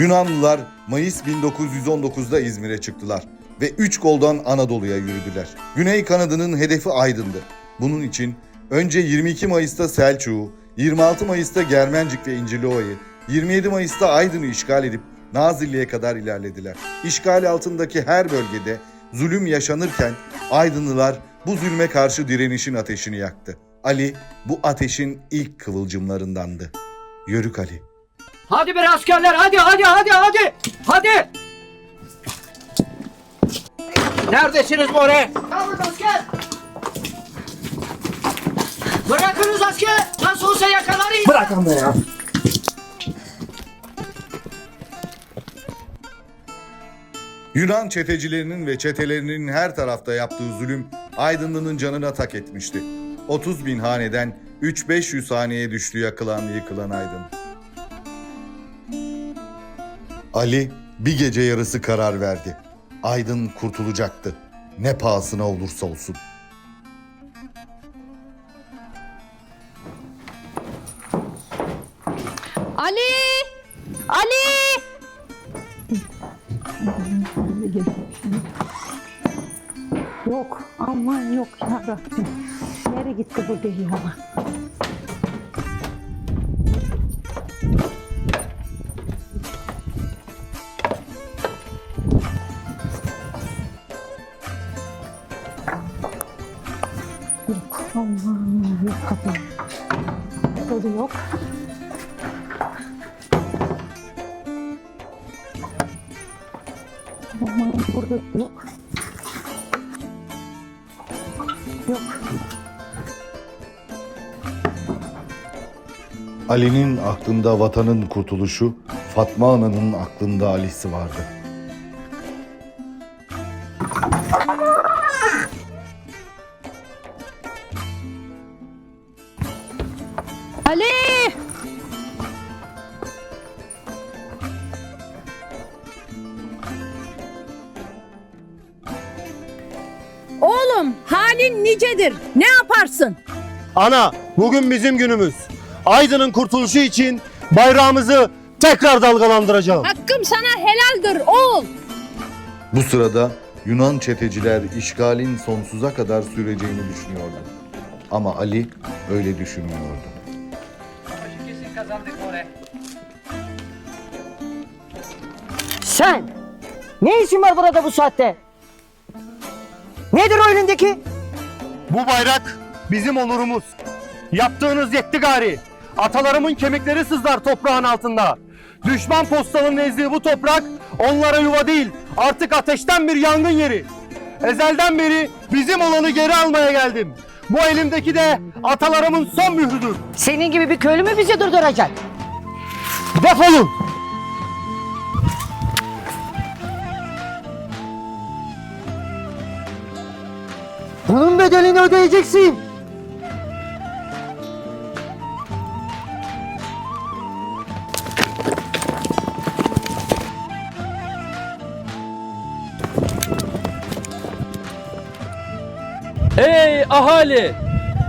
Yunanlılar Mayıs 1919'da İzmir'e çıktılar ve 3 koldan Anadolu'ya yürüdüler. Güney kanadının hedefi Aydın'dı. Bunun için önce 22 Mayıs'ta Selçuk'u, 26 Mayıs'ta Germencik ve İncirliova'yı, 27 Mayıs'ta Aydın'ı işgal edip Nazilli'ye kadar ilerlediler. İşgal altındaki her bölgede zulüm yaşanırken Aydınlılar bu zulme karşı direnişin ateşini yaktı. Ali bu ateşin ilk kıvılcımlarındandı. Yörük Ali. Hadi bir askerler hadi hadi hadi hadi. Hadi. Neredesiniz More? Yalnız asker. Bırakınız asker. Nasıl olsa yakalarız. Bırak ama ya. Yunan çetecilerinin ve çetelerinin her tarafta yaptığı zulüm Aydınlı'nın canına tak etmişti. 30 bin haneden 3-500 haneye düştü yakılan yıkılan Aydın. Ali bir gece yarısı karar verdi. Aydın kurtulacaktı. Ne pahasına olursa olsun. Ali! Ali! Yok aman yok ya Rabbim. Nereye gitti bu deli yalan? O da yok. Aman burada yok. Yok. Ali'nin aklında vatanın kurtuluşu, Fatma Ana'nın aklında Ali'si vardı. Oğlum halin nicedir? Ne yaparsın? Ana bugün bizim günümüz. Aydın'ın kurtuluşu için bayrağımızı tekrar dalgalandıracağım. Hakkım sana helaldir oğul. Bu sırada Yunan çeteciler işgalin sonsuza kadar süreceğini düşünüyordu. Ama Ali öyle düşünmüyordu. Kesin kazandık More. Sen ne işin var burada bu saatte? Nedir o elindeki? Bu bayrak bizim onurumuz. Yaptığınız yetti gari. Atalarımın kemikleri sızlar toprağın altında. Düşman postalının ezdiği bu toprak onlara yuva değil artık ateşten bir yangın yeri. Ezelden beri bizim olanı geri almaya geldim. Bu elimdeki de atalarımın son mührüdür. Senin gibi bir köylü mü bizi durduracak? Defolun! Bunun bedelini ödeyeceksin. Ey ahali!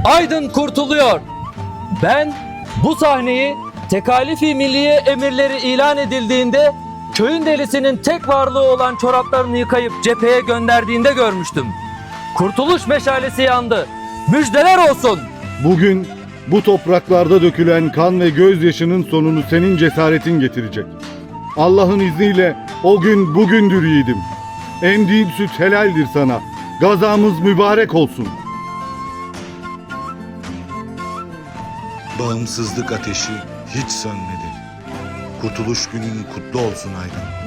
Aydın kurtuluyor. Ben bu sahneyi tekalifi milliye emirleri ilan edildiğinde köyün delisinin tek varlığı olan çoraplarını yıkayıp cepheye gönderdiğinde görmüştüm. Kurtuluş meşalesi yandı. Müjdeler olsun. Bugün bu topraklarda dökülen kan ve gözyaşının sonunu senin cesaretin getirecek. Allah'ın izniyle o gün bugündür yiğidim. Emdiğin süt helaldir sana. Gazamız mübarek olsun. Bağımsızlık ateşi hiç sönmedi. Kurtuluş günün kutlu olsun Aydın.